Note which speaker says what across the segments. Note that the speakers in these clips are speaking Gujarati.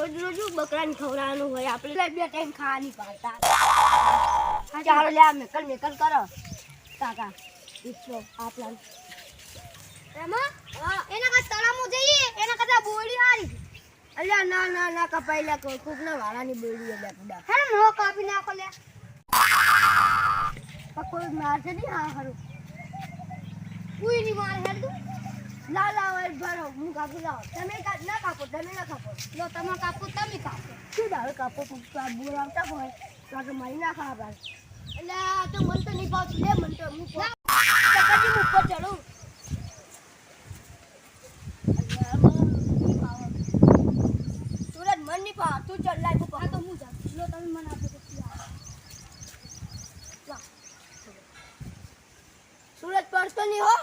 Speaker 1: રોજ રોજ બકરાને ખવડાવવાનું હોય, આપણે બે ટાઈમ ખાવાની પાડતા. ચાલો, લે મેકલ મેકલ કરો. કાકા, ઈચ્છો આ અલ્યા ના ના ના કપાઈ લે કોઈ કોક ના વાળાની બોલી એટલે પુડા હે મો કાપી નાખો લે. કોઈ મારશે નહીં હા ખરું કોઈ નહીં માર હે તું? લા લા હવે ભરો હું કાપી લાવ. તમે ના કાપો તમે ના કાપો. જો તમે કાપો તમે કાપો. શું દાવે કાપો બોલાવતા હોય તો મારી ના ખાવા એટલે તો મન તો નહીં ભાવતું લે મન તો હું તો કદી હું ઉપર ચડું અલ્યા, મને નહીં ભાવે. સુરજ મન નહીં ભાવ તું ચડ લાય ઉપર હા તો હું જાઉં લો તમે મને આપો તો ત્યાં. લા. સુરજ પડતો નહીં હો.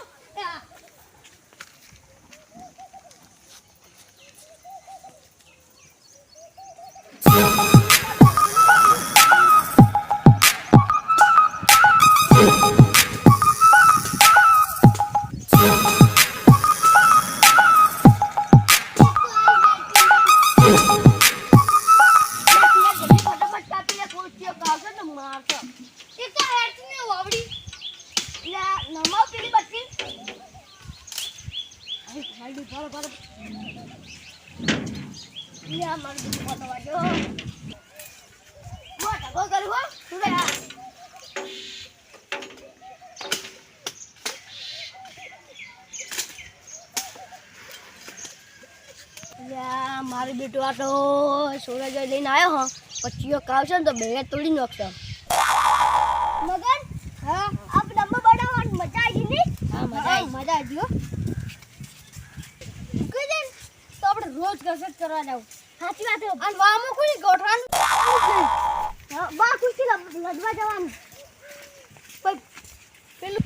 Speaker 1: મારું બેટો આ તો સૂરજ લઈને આવ્યો હો. પછી કાવશે ને તો બે તોડી નાખશે. મગન હા. આપ ડબ્બો બનાવવાની મજા આવી ની? હા મજા આવી મજા આવી ગયો કઈ દે તો આપણે રોજ કસરત કરવા જાવ સાચી વાત છે. અને વામો કોઈ ગોઠવાનું. વા બા ખુશી લડવા જવાનું. પેલું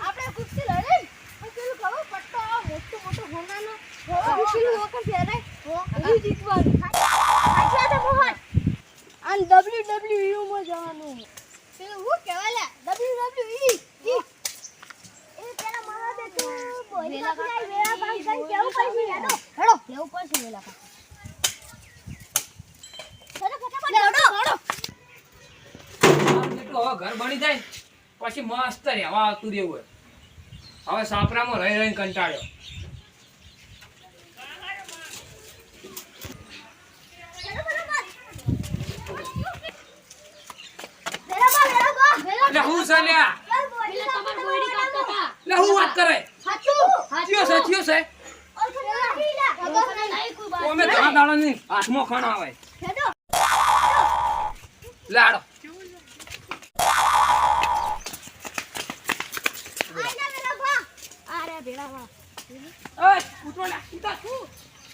Speaker 1: આપણે ખુશી લડે ને, પણ પેલું ખબર પટ્ટો આ મોટો મોટો હોનાનો ખુશીનું વખત ફેરાય એવું જીતવાનું સાચી વાત છે મોહન અને ડબલ્યુ માં જવાનું પેલું હું કહેવાય લે ડબલ્યુ ઈ એ પેલા મારા બેટુ બોલી કાપી જાય વેળા ભાગ કરીને કેવું પડશે હેડો
Speaker 2: મારું બેટું હવે ઘર બની જાય પછી મસ્ત રહેવા આવતું રહેવું હોય. હવે સાપરામાં રહી રહીને કંટાળ્યો. હું છે લ્યા? વાત કરે? થયો છે છે તો અમે ઘણા દાડાની હાથમાં ખણ આવે લાડો ઓય ઉતરો લે ઉતર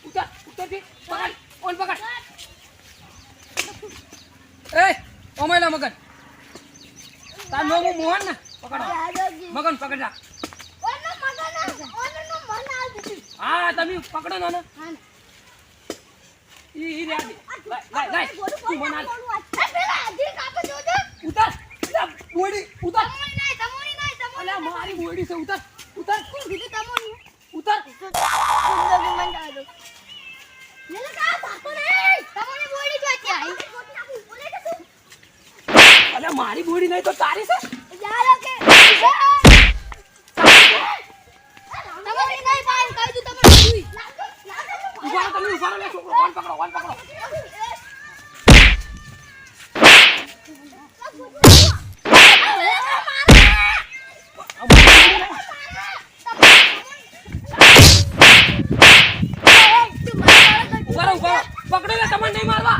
Speaker 2: ઉતર ઉતરથી. પકડ ઓન પકડ. એ ઓમેલા મગન. તાર નો હું મોહન ને પકડો. મગન, પકડ જા. તમે પકડો ને. ઈ રે લાય લાય તું મને. ઉતર. મારી બોડી છે ઉતર ઉતર. ઉતર. અલ્યા મારી બોયડી નહીં તો તારી છે ઊભા રહો તમે ઊભા રહો લે છોકરો વાન પકડો વાન પકડો આ મારી બોયડી નહીં. ઊભા રહો ઊભા રહો પકડો લે તમને નહીં મારવા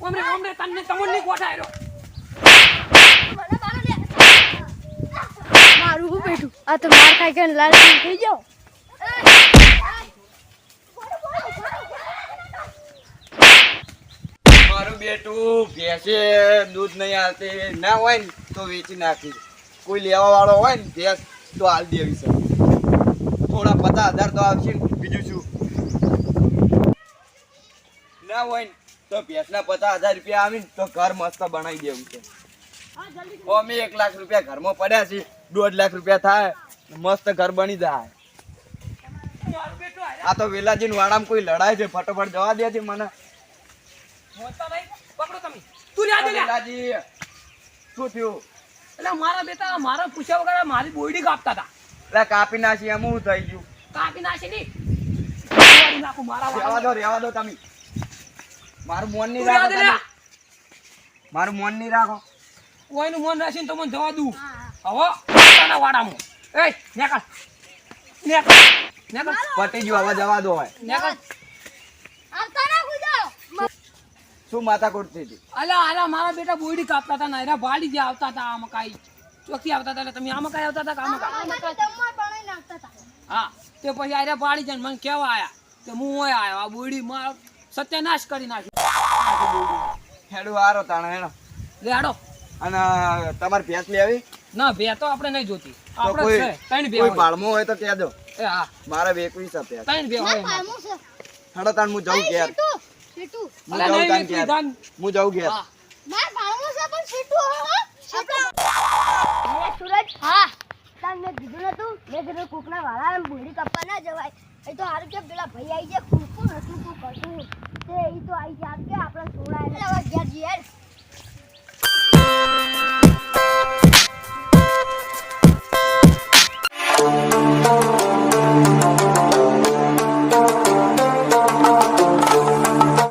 Speaker 2: ઓમરે ઓમરે તમને તમને નહીં કોઠાયરો
Speaker 1: મારું હું બેઠું આ તો માર ખાઈ ખાઈને લાલ થઈ જાઓ.
Speaker 3: મારું દૂધ નહીં આવતી ના હોય ને તો વેચી નાખી. કોઈ લેવા હોય ને ભેંસ તો હાલ દેવી છે. થોડા પચાસ હજાર તો આવશે બીજું શું? ના હોય ને તો ભેંસના પચાસ હજાર રૂપિયા આવીને તો ઘર મસ્ત બનાવી દેવું છે. અમે એક લાખ રૂપિયા ઘરમાં પડ્યા છે દોઢ લાખ રૂપિયા થાય. મસ્ત ઘર બની જાય. આ તો વેલાજી વાડામાં કોઈ લડાય છે ફટોફટ જવા દે છે મને.
Speaker 2: મોટા ભાઈ પકડો તમે તું રહ્યા દે લ્યા.
Speaker 3: વેલાજી શું થયું?
Speaker 2: એટલે મારા બેટા મારા પૂછ્યા વગર મારી બોયડી કાપતા હતા.
Speaker 3: એટલે કાપી નાખી એમ હું થઈ ગયું.
Speaker 2: કાપી નાખી ની નાખું મારા
Speaker 3: રેવા દો રેવા દો તમે. મારું મોન નહીં રાખો. મારું મોન નહીં રાખો.
Speaker 2: કોઈનું મોન રાખીને તમને જવા દઉં. હવે પોતાના વાડામાં. એ નેકળ. નેકળ. નેકળ.
Speaker 3: પટી ગયું હવે જવા દો હવે.
Speaker 2: નેકળ.
Speaker 1: આવતા ના કૂદો.
Speaker 3: શું માતા કૂટતી હતી?
Speaker 2: અલા અલા મારા બેટા બોયડી કાપતા હતા નાયરા વાડી ભાડી જે આવતા હતા આમાં કાઈ. ચોકી આવતા હતા એટલે તમે આમાં કાઈ આવતા હતા કામ આમાં કાંઈ?
Speaker 1: બનાવી નાખતા હતા.
Speaker 2: હા તે પછી આયરા વાડી જાય મને કેવા આયા કે હું ઓય આયો આ બોયડી માર સત્યાનાશ કરી નાખી
Speaker 3: હેડો હારો તાણે હેડો.
Speaker 2: લે હાડો.
Speaker 3: અને તમારી ભેંસ લેવી
Speaker 2: ના બે તો આપણે નહીં જોતી. આપણે છે ત્રણ બે
Speaker 3: કોઈ બાળમો હોય તો કહેજો
Speaker 2: એ હા.
Speaker 3: મારે બે છે ભેંસ
Speaker 2: ત્રણ બે હોય
Speaker 3: હેડો તાણ હું જાઉં ઘેર. હું જાઉં તાણ ઘેર. હું જઉં ઘેર.
Speaker 2: હા.
Speaker 1: ના છે પણ સીટુ હો આપણે સુરજ હા. તમને કીધું નતું. મેં કીધું કૂકના વાળા બુડી કપા ના જવાય. એ તો હારું કે પેલા ભાઈ આવી જાય કુકુ નતું તું કશું તે એ તો આવી જાય કે આપણે જઈએ